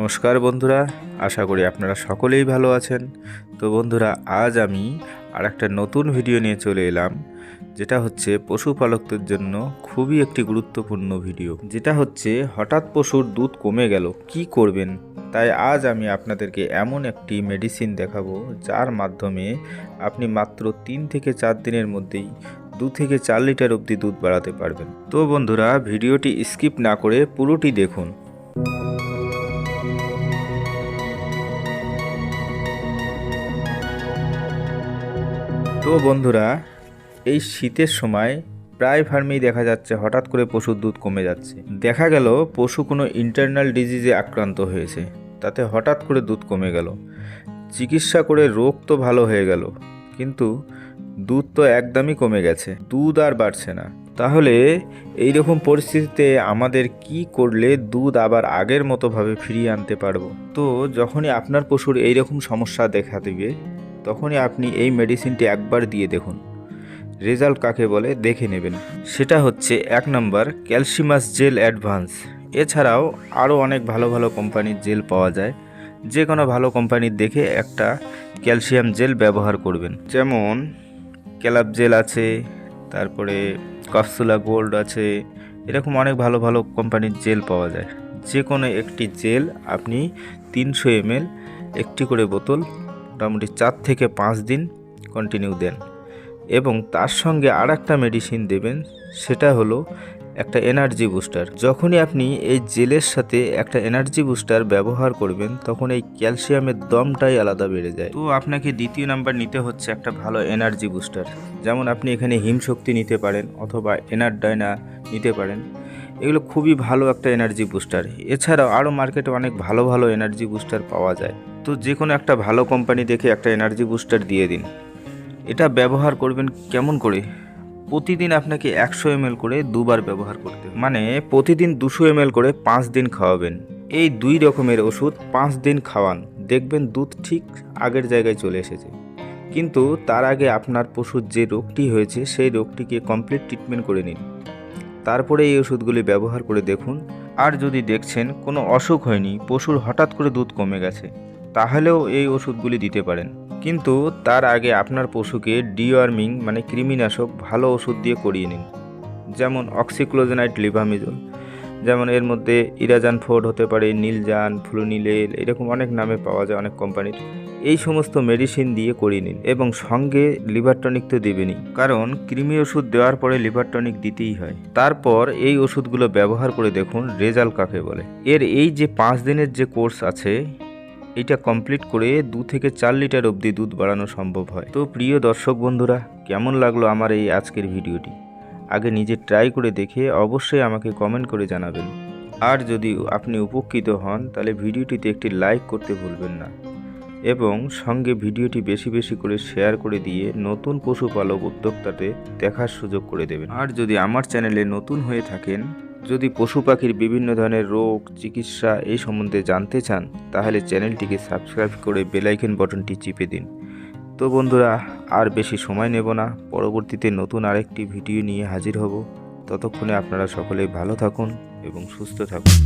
নমস্কার বন্ধুরা, আশা করি আপনারা সকলেই ভালো আছেন। তো বন্ধুরা, আজ আমি আর একটা নতুন ভিডিও নিয়ে চলে এলাম, যেটা হচ্ছে পশুপালকদের জন্য খুবই একটি গুরুত্বপূর্ণ ভিডিও। যেটা হচ্ছে, হঠাৎ পশুর দুধ কমে গেল, কি করবেন? তাই আজ আমি আপনাদেরকে এমন একটি মেডিসিন দেখাবো, যার মাধ্যমে আপনি মাত্র তিন থেকে চার দিনের মধ্যেই দু থেকে চার লিটার অবধি দুধ বাড়াতে পারবেন। তো বন্ধুরা, ভিডিওটি স্কিপ না করে পুরোটি দেখুন। তো বন্ধুরা, এই শীতের সময় প্রায় ফার্মেই দেখা যাচ্ছে হঠাৎ করে পশুর দুধ কমে যাচ্ছে। দেখা গেল পশু কোনো ইন্টারনাল ডিজিজে আক্রান্ত হয়েছে। তাতে হঠাৎ করে দুধ কমে গেল। চিকিৎসা করে রোগ তো ভালো হয়ে গেল, কিন্তু দুধ তো একদমই কমে গেছে। দুধ আর বাড়ছে না। তাহলে এই রকম পরিস্থিতিতে আমাদের কি করলে দুধ আবার আগের মতোভাবে ফিরিয়ে আনতে পারব? তো যখনই আপনার পশুর এই রকম সমস্যা দেখা দিবে তখনই আপনি এই মেডিসিনটি একবার দিয়ে দেখুন। রেজাল্ট কাকে বলে দেখে নেবেন। সেটা হচ্ছে এক নম্বর ক্যালসিমাস জেল অ্যাডভান্স। এছাড়াও আরও অনেক ভালো ভালো কোম্পানির জেল পাওয়া যায়। যে কোনো ভালো কোম্পানির দেখে একটা ক্যালসিয়াম জেল ব্যবহার করবেন। যেমন ক্যালাপ জেল আছে, তারপরে কপসুলা গোল্ড আছে, এরকম অনেক ভালো ভালো কোম্পানির জেল পাওয়া যায়। যে কোনো একটি জেল আপনি তিনশো এমএল একটি করে বোতল মোটামুটি চার থেকে পাঁচ দিন কন্টিনিউ দেন। এবং তার সঙ্গে আর একটা মেডিসিন দেবেন, সেটা হলো একটা এনার্জি বুস্টার যখনই আপনি এই জেলের সাথে একটা এনার্জি বুস্টার ব্যবহার করবেন, তখন এই ক্যালসিয়ামের দমটাই আলাদা বেড়ে যায়। তো আপনাকে দ্বিতীয় নাম্বার নিতে হচ্ছে একটা ভালো এনার্জি বুস্টার যেমন আপনি এখানে হিমশক্তি নিতে পারেন অথবা এনারডাইনা নিতে পারেন। এগুলো খুবই ভালো একটা এনার্জি বুস্টার এছাড়াও আরও মার্কেটে অনেক ভালো ভালো এনার্জি বুস্টার পাওয়া যায়। তো যে কোনো একটা ভালো কোম্পানি দেখে একটা এনার্জি বুস্টার দিয়ে দিন। এটা ব্যবহার করবেন কেমন করে? প্রতিদিন আপনাকে একশো এমএল করে দুবার ব্যবহার করতে মানে প্রতিদিন দুশো এমএল করে পাঁচ দিন খাওয়াবেন। এই দুই রকমের ওষুধ পাঁচ দিন খাওয়ান। দেখবেন দুধ ঠিক আগের জায়গায় চলে এসেছে। কিন্তু তার আগে আপনার পশুর যে রোগটি হয়েছে, সেই রোগটিকে কমপ্লিট ট্রিটমেন্ট করে নিন। তারপরে এই ওষুধগুলি ব্যবহার করে দেখুন। আর যদি দেখছেন কোনো অসুখ হয়নি, পশুর হঠাৎ করে দুধ কমে গেছে তাহলেও এই ওষুধগুলি দিতে পারেন। কিন্তু তার আগে আপনার পশুকে ডিওয়ার্মিং মানে কৃমিনাশক ভালো ওষুধ দিয়ে করিয়ে নিন। যেমন অক্সিক্লোজেনাইট লিভামিজল, যেমন এর মধ্যে ইরাজান ফোর্ড হতে পারে, নীলজান, ফ্লুনিলেল, এরকম অনেক নামে পাওয়া যায় অনেক কোম্পানির। এই সমস্ত মেডিসিন দিয়ে করিয়ে নিন এবং সঙ্গে লিভার টনিক তো দেবেনই, কারণ কৃমি ওষুধ দেওয়ার পরে লিভার টনিক দিতেই হয়। তারপর এই ওষুধগুলো ব্যবহার করে দেখুন রেজাল্ট কাকে বলে। এর এই যে পাঁচ দিনের যে কোর্স আছে এটা কমপ্লিট করে দু থেকে চার লিটার অবধি দুধ বাড়ানো সম্ভব হয়। তো প্রিয় দর্শক বন্ধুরা, কেমন লাগল আমার এই আজকের ভিডিওটি? আগে নিজে ট্রাই করে দেখে অবশ্যই আমাকে কমেন্ট করে জানাবেন। আর যদি আপনি উপকৃত হন, তাহলে ভিডিওটিতে একটি লাইক করতে ভুলবেন না। এবং সঙ্গে ভিডিওটি বেশি বেশি করে শেয়ার করে দিয়ে নতুন পশুপালক উদ্যোক্তাদের দেখার সুযোগ করে দেবেন। আর যদি আমার চ্যানেলে নতুন হয়ে থাকেন যদি পশু পাখির বিভিন্ন ধরনের রোগ, চিকিৎসা এই সম্বন্ধে জানতে চান, তাহলে চ্যানেলটিকে সাবস্ক্রাইব করে বেলাইকেন বটনটি চিপে দিন। তো বন্ধুরা, আর বেশি সময় নেব না। পরবর্তীতে নতুন আরেকটি ভিডিও নিয়ে হাজির হব। ততক্ষণে আপনারা সকলেই ভালো থাকুন এবং সুস্থ থাকুন।